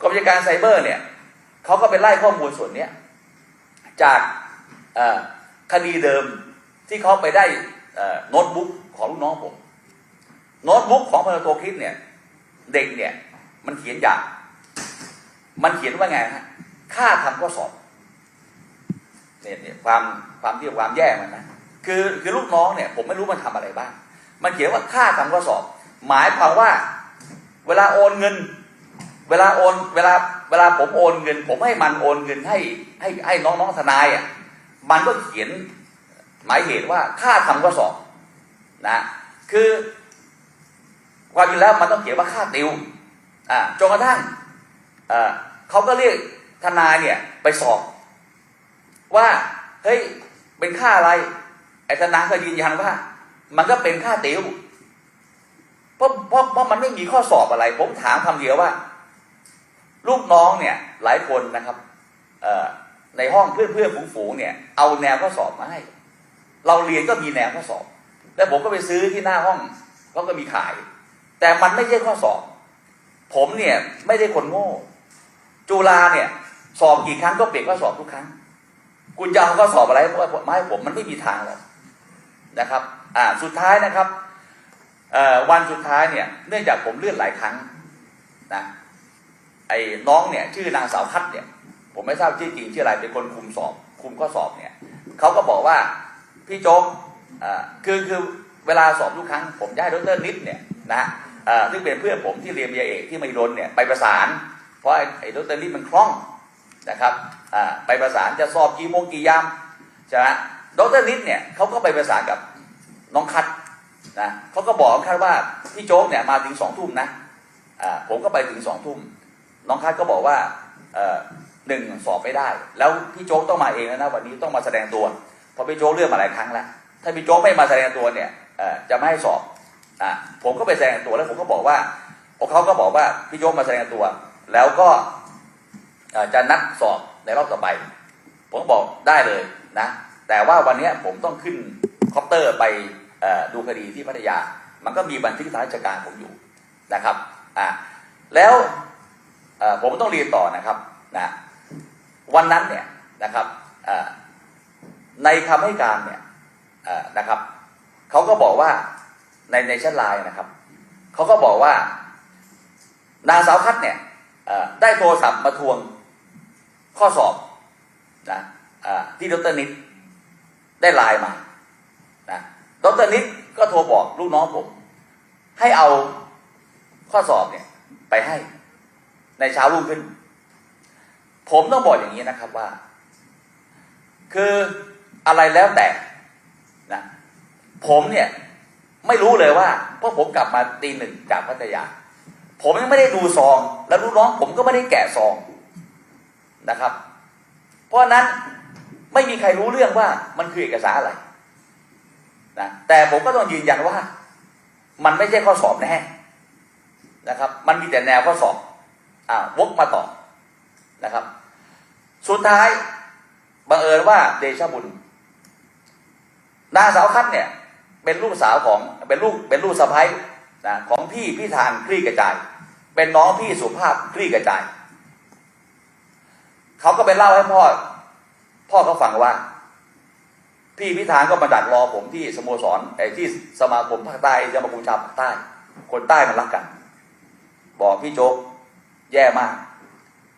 กองบัญชาการไซเบอร์เนี่ยเขาก็ไปไล่ข้อมูลส่วนเนี้ยจากคดีเดิมที่เขาไปได้เอ่อโน้ตบุ๊กของลูกน้องผมโน้ตบุ๊กของพลโทคริสเนี่ย เด็กเนี่ย มันเขียนอย่าง มันเขียนว่าไงฮะค่าทำข้อสอบเนี่ยเนี่ยความความที่ความแย่มันนะคือคือลูกน้องเนี่ย ผมไม่รู้มันทำอะไรบ้าง มันเขียนว่าค่าทำข้อสอบ หมายความว่า เวลาโอนเงิน เวลาโอนเวลาเวลาผมโอนเงิน ผมให้มันโอนเงินให้ให้ให้น้องน้องทนายอะมันก็เขียนหมายเหตุว่าค่าทำข้อสอบนะคือความจริงแล้วมันต้องเขียนว่าค่าติวอ่าจนกระทั่งเอ่อเขาก็เรียกทนายเนี่ยไปสอบ ว่าเฮ้ยเป็นค่าอะไรไอ้ทนายก็ยืนยันว่า มันก็เป็นค่าติวเพราะเพราะเพราะมันไม่มีข้อสอบอะไร ผมถามคำเดียวว่า ลูกน้องเนี่ยหลายคนนะครับในห้องเพื่อนเพื่อนฝูงๆเนี่ยเอาแนวข้อสอบมาให้ เราเรียนก็มีแนวข้อสอบ แล้วผมก็ไปซื้อที่หน้าห้องเขาก็มีขาย แต่มันไม่ใช่ข้อสอบ ผมเนี่ยไม่ได้คนโง่ จุฬาเนี่ย สอบกี่ครั้งก็เปลี่ยนข้อสอบทุกครั้ง คุณจะเอาข้อสอบอะไรเพราะว่ามาให้ผมมันไม่มีทางหรอกนะครับ อ่าสุดท้ายนะครับวันสุดท้ายเนี่ย เนื่องจากผมเลื่อนหลายครั้งนะ ไอ้น้องเนี่ยชื่อนางสาวพัดเนี่ย ผมไม่ทราบชื่อจริงชื่ออะไรเป็นคนคุมสอบ คุมข้อสอบเนี่ยเขาก็บอกว่าพี่โจ๊กอ่าคือคือเวลาสอบทุกครั้ง ผมจะให้ดรนิดเนี่ยนะอ่าซึ่งเป็นเพื่อนผมที่เรียนปริญญาเอกที่มหิดลเนี่ยไปประสาน เพราะไอ้ดรนิดมันคล่องนะครับอ่าไปประสานจะสอบกี่โมงกี่ยามใช่ไหมดรนิดเนี่ยเขาก็ไปประสานกับน้องคัดนะเขาก็บอกคัดว่าพี่โจ๊กเนี่ยมาถึงสองทุ่มนะอ่าผมก็ไปถึงสองทุ่ม น้องคัดก็บอกว่าหนึ่งสอบไม่ได้ แล้วพี่โจ๊กต้องมาเองแล้วนะวันนี้ต้องมาแสดงตัวเพราะพี่โจ๊กเลื่อนมาหลายครั้งแล้วถ้าพี่โจ๊กไม่มาแสดงตัวเนี่ยจะไม่ให้สอบอะผมก็ไปแสดงตัวแล้วผมก็บอกว่าเขาก็บอกว่าพี่โจ๊กมาแสดงตัว แล้วก็จะนัดสอบในรอบต่อไป ผมก็บอกได้เลยนะ แต่ว่าวันนี้ผมต้องขึ้นคอปเตอร์ไปดูคดีที่พัทยา มันก็มีบันทึกทางราชการผมอยู่นะครับอะแล้ว ผมต้องเรียนต่อนะครับนะวันนั้นเนี่ยนะครับในคำให้การเนี่ยนะครับเขาก็บอกว่าในในแชทไลน์นะครับเขาก็บอกว่านางสาวคัดเนี่ยได้โทรศัพท์มาทวงข้อสอบนะเอ่อที่ดรนิดได้ไลน์มานะดรนิดก็โทรบอกลูกน้องผม ให้เอาข้อสอบเนี่ยไปให้ ในเช้ารุ่งขึ้น ผมต้องบอกอย่างนี้นะครับว่า คืออะไรแล้วแต่นะผมเนี่ย ไม่รู้เลยว่าเพราะผมกลับมาตีหนึ่งจากพัทยา ผมยังไม่ได้ดูซอง แล้วลูกน้องผมก็ไม่ได้แกะซองนะครับ เพราะฉะนั้นไม่มีใครรู้เรื่องว่ามันคือเอกสารอะไรนะแต่ผมก็ต้องยืนยันว่า มันไม่ใช่ข้อสอบแน่นะครับ มันมีแต่แนวข้อสอบ อ่าวกมาต่อนะครับ สุดท้ายบังเอิญว่าเดชบุญนางสาวคัดเนี่ย เป็นลูกสาวของเป็นลูกเป็นลูกสะใภ้นะของพี่พี่ทานคลี่กระจาย เป็นน้องพี่สุภาพคลี่กระจายเขาก็ไปเล่าให้พ่อ พ่อเขาฟังว่า พี่พิธานก็มาดักรอผมที่สโมสรไอ้ที่สมาคมภาคใต้สมาคมชาวภาคใต้ คนใต้มันรักกัน บอกพี่โจ๊ก แย่มาก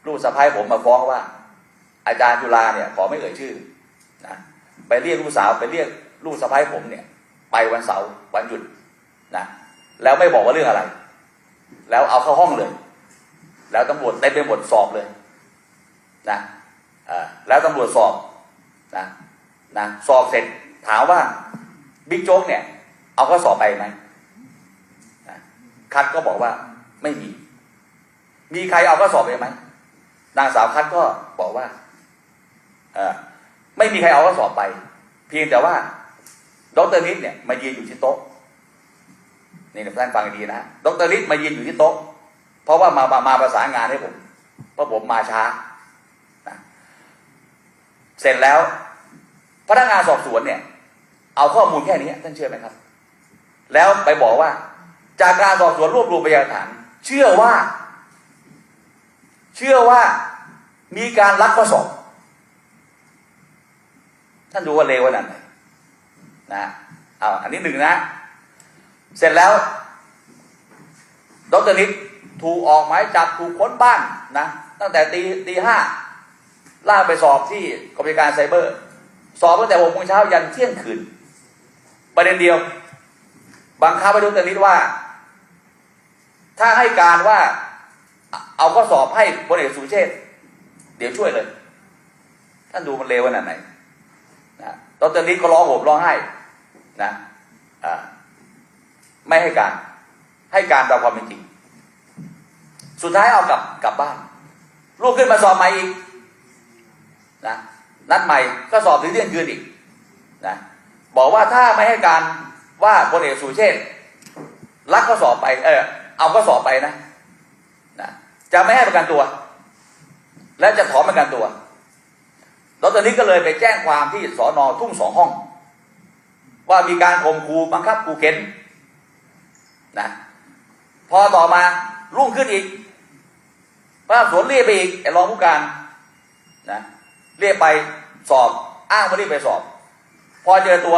ลูกสะพ้ายผมมาฟ้องว่า อาจารย์จุฬาเนี่ย ขอไม่เอ่ยชื่อนะไปเรียกลูกสาวไปเรียกลูกสะพ้ายผมเนี่ย ไปวันเสาร์วันหยุดนะแล้วไม่บอกว่าเรื่องอะไร แล้วเอาเข้าห้องเลย แล้วตำรวจได้ไปหมดสอบเลยนะแล้วตำรวจสอบนะนะสอบเสร็จถามว่าบิ๊กโจ๊กเนี่ย เอาข้อสอบไปไหมนะคัดก็บอกว่าไม่มี มีใครเอาข้อสอบไปไหมนางสาวคัดก็บอกว่าอไม่มีใครเอาข้อสอบไป เพียงแต่ว่าดรนิดเนี่ยมายืนอยู่ที่โต๊ะนี่ท่านฟังดีนะดรนิดมายืนอยู่ที่โต๊ะ เพราะว่ามามามาประสานงานให้ผมเพราะผมมาช้านะเสร็จแล้ว พนักงานสอบสวนเนี่ย เอาข้อมูลแค่นี้ท่านเชื่อไหมครับ แล้วไปบอกว่า จากการสอบสวนรวบรวมพยานหลักฐานเชื่อว่า เชื่อว่ามีการลักข้อสอบท่านดูว่าเลวขนาดไหนนะเอาอันนี้หนึ่งนะ เสร็จแล้ว ดรนิดถูกออกหมายจับถูกค้นบ้านนะ ตั้งแต่ตีตีห้าล่าไปสอบที่กรมการไซเบอร์ สอบตั้งแต่หกโมงเช้ายันเที่ยงคืน ประเด็นเดียว บังคับไปดรนิดว่า ถ้าให้การว่า เอาข้อสอบให้พลเอกสุเชษเดี๋ยวช่วยเลย ท่านดูมันเลวขนาดไหนนะดรนิดก็ร้องห่มร้องไห้นะอ่าไม่ให้การ ให้การตามความเป็นจริง สุดท้ายเอากลับกลับบ้านลูกขึ้นมาสอบใหม่อีกนะนัดใหม่ก็สอบถึงเที่ยงคืนอีกนะบอกว่าถ้าไม่ให้การว่าพลเอกสุเชษฐ์ลักข้อสอบไป เออเอาข้อสอบไปนะ จะไม่ให้ประกันตัว และจะถอนประกันตัว แล้วตอนนี้ก็เลยไปแจ้งความที่สอนอทุ่งสองห้อง ว่ามีการข่มขู่บังคับขู่เข็นนะพอต่อมารุ่งขึ้นอีกพระสวนเรียกไปอีกไอ้รองผู้การนะเรียกไปสอบอ้างว่าเรียกไปสอบ พอเจอตัว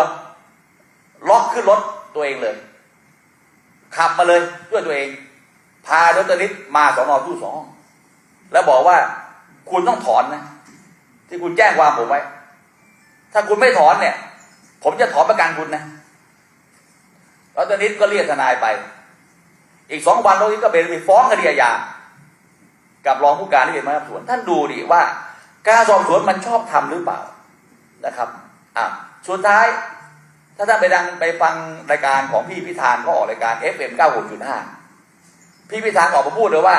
ล็อกขึ้นรถตัวเองเลย ขับมาเลยด้วยตัวเอง พาดรนิดมาสอนอทุ่งสองแล้วบอกว่าคุณต้องถอนนะ ที่คุณแจ้งความผมไว้ ถ้าคุณไม่ถอนเนี่ย ผมจะถอนประกันคุณนะแล้วตนนี้ก็เรียกทนายไป อีกสองวันเราก็เป็นไปฟ้องคดีอาญากับรองผู้การที่เป็นมาสอบสวน ท่านดูดิว่า การสอบสวนมันชอบทำหรือเปล่านะครับอะสุดท้าย ถ้าท่านไปดังไปฟังรายการของพี่พิธานก็ออกรายการ FM 96.5 พี่พิธานออกมาพูดเลยว่า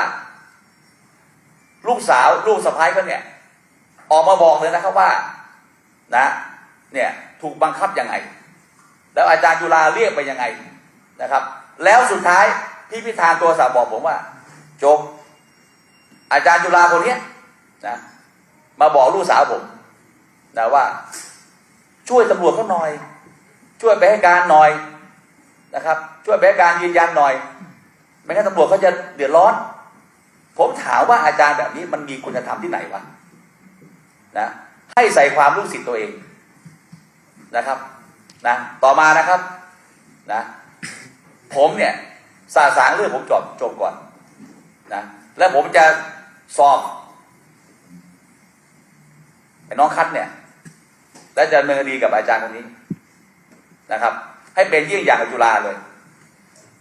ลูกสาวลูกสะพ้ายเขาเนี่ย ออกมาบอกเลยนะครับว่า นะ เนี่ย ถูกบังคับยังไง แล้วอาจารย์จุฬาเรียกไปยังไงนะครับ แล้วสุดท้ายพี่พิธานตัวสาบอกผมว่าโจกอาจารย์จุฬาคนเนี้ยนะมาบอกลูกสาวผมนะว่า ช่วยตำรวจเขาหน่อย ช่วยไปให้การหน่อยนะครับ ช่วยไปให้การยืนยันหน่อย ไม่งั้นตำรวจเขาจะเดือดร้อน ผมถามว่าอาจารย์แบบนี้มันมีคุณธรรมที่ไหนวะนะให้ใส่ความรู้สิทธิ์ตัวเองนะครับนะต่อมานะครับนะผมเนี่ยสาสางเรื่องผมจบจบก่อนนะแล้วผมจะสอบไอ้น้องคัดเนี่ย และจะดำเนินคดีกับอาจารย์คนนี้นะครับ ให้เป็นเยี่ยงอย่างกับจุฬาเลย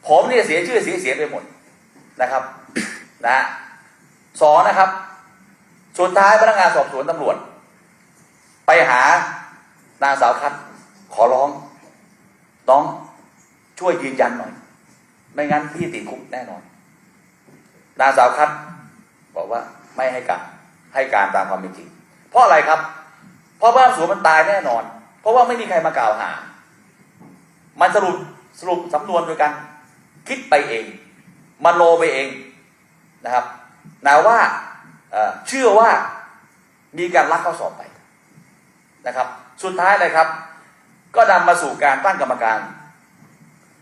ผมเนี่ยเสียชื่อเสียเสียไปหมดนะครับนะสองนะครับ สุดท้ายพนักงานสอบสวนตำรวจ ไปหานางสาวคัดขอร้องน้องช่วยยืนยันหน่อย ไม่งั้นพี่ติดคุกแน่นอน นางสาวคัดบอกว่าไม่ให้การให้การตามความเป็นจริง เพราะอะไรครับ เพราะว่าสวนมันตายแน่นอน เพราะว่าไม่มีใครมากล่าวหา มันสรุปสรุปสำนวนโดยกัน คิดไปเองมโนไปเองนะครับนาว่าเชื่อว่ามีการลักข้อสอบไปนะครับ สุดท้ายเลยครับ ก็นำมาสู่การตั้งกรรมการ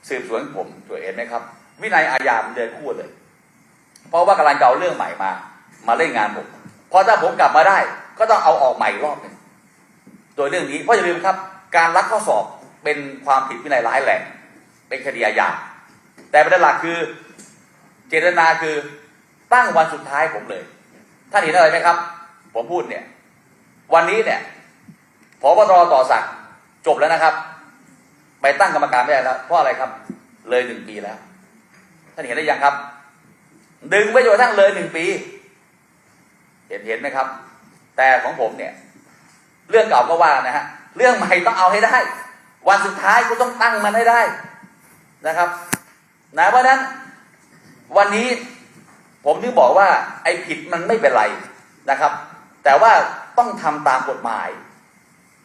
สืบสวนผมตัวเองไหมครับ วินัยอาญามเดินคู่เลย เพราะว่ากำลังจะเอาเรื่องใหม่มา มาเล่นงานผมพราะถ้าผมกลับมาได้ ก็ต้องเอาออกใหม่อีกรอบหนึ่งโดยเรื่องนี้เพราะอย่าลืมครับ การลักข้อสอบเป็นความผิดวินัยร้ายแรงเป็นคดีอาญา แต่ประเด็นหลักคือ เจตนาคือตั้งวันสุดท้ายผมเลย ท่านเห็นอะไรไหมครับ ผมพูดเนี่ย วันนี้เนี่ยพบตรต่อสักดิ์จบแล้วนะครับ ไปตั้งกรรมการไม่ได้แล้วเพราะอะไรครับ เลยหนึ่งปีแล้ว ท่านเห็นได้ยังครับ ดึงไปจนกระทั่งเลยหนึ่งปี เห็นเห็นไหมครับ แต่ของผมเนี่ย เรื่องเก่าก็ว่านะฮะ เรื่องใหม่ต้องเอาให้ได้ วันสุดท้ายก็ต้องตั้งมันให้ได้นะครับ นะเพราะนั้นวันนี้ผมถึงบอกว่าไอ้ผิดมันไม่เป็นไรนะครับ แต่ว่าต้องทำตามกฎหมาย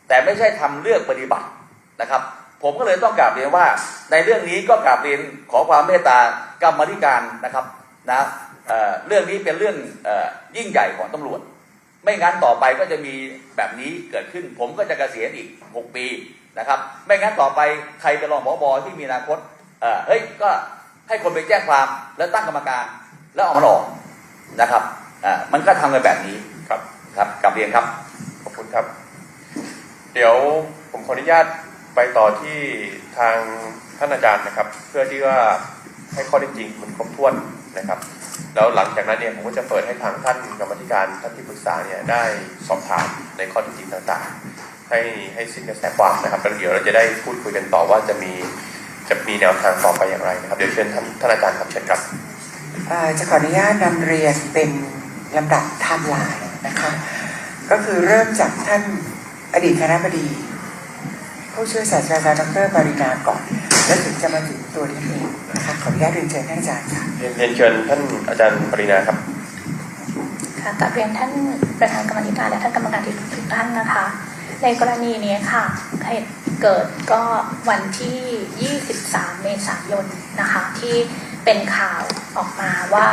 แต่ไม่ใช่ทำเลือกปฏิบัตินะครับ ผมก็เลยต้องกราบเรียนว่า ในเรื่องนี้ก็กราบเรียนขอความเมตตากรรมธิการนะครับนะเเรื่องนี้เป็นเรื่องออยิ่งใหญ่ของตำรวจ ไม่งั้นต่อไปก็จะมีแบบนี้เกิดขึ้น ผมก็จะเกษียณอีก 6 ปีนะครับ ไม่งั้นต่อไปใครเป็นรองผบที่มีอนาคตเออเฮ้ยก็ ให้คนไปแจ้งความแล้วตั้งกรรมการ แล้วเอามันออกนะครับอ่ามันก็ทำกันแบบนี้ครับครับกลับเรียนครับ ขอบคุณครับ เดี๋ยวผมขออนุญาตไปต่อที่ทางท่านอาจารย์นะครับ เพื่อที่ว่าให้ข้อเท็จจริงมันครบถ้วนนะครับ แล้วหลังจากนั้นเนี่ยผมก็จะเปิดให้ทางท่านกรรมธิการท่านที่ปรึกษาเนี่ยได้สอบถามในข้อเท็จจริงต่างๆ ให้ให้สิ้นกระแสความนะครับแล้วเดี๋ยวเราจะได้พูดคุยกันต่อว่าจะมี จะมีแนวทางต่อไปอย่างไรนะครับเดี๋ยวเชิญท่านท่านอาจารย์ครับเชิญครับเอ่อจะขออนุญาตนำเรียนเป็นลำดับไทม์ไลน์นะคะก็คือเริ่มจากท่านอดีตคณะบดี ผู้ช่วยศาสตราจารย์ดรปรินาก่อน แล้วถึงจะมาถึงตัวนี้เองนะคะขออนุญาตเรียนเชิญท่านอาจารย์ค่ะเรียนเรียนเชิญท่านอาจารย์ปรินาครับค่ะกลับเรียนท่านประธานกรรมธิการและท่านกรรมการที่ทุกท่านนะคะ ในกรณีนี้ค่ะเหตุเกิดก็วันที่ 23 เมษายนนะคะที่เป็นข่าวออกมาว่า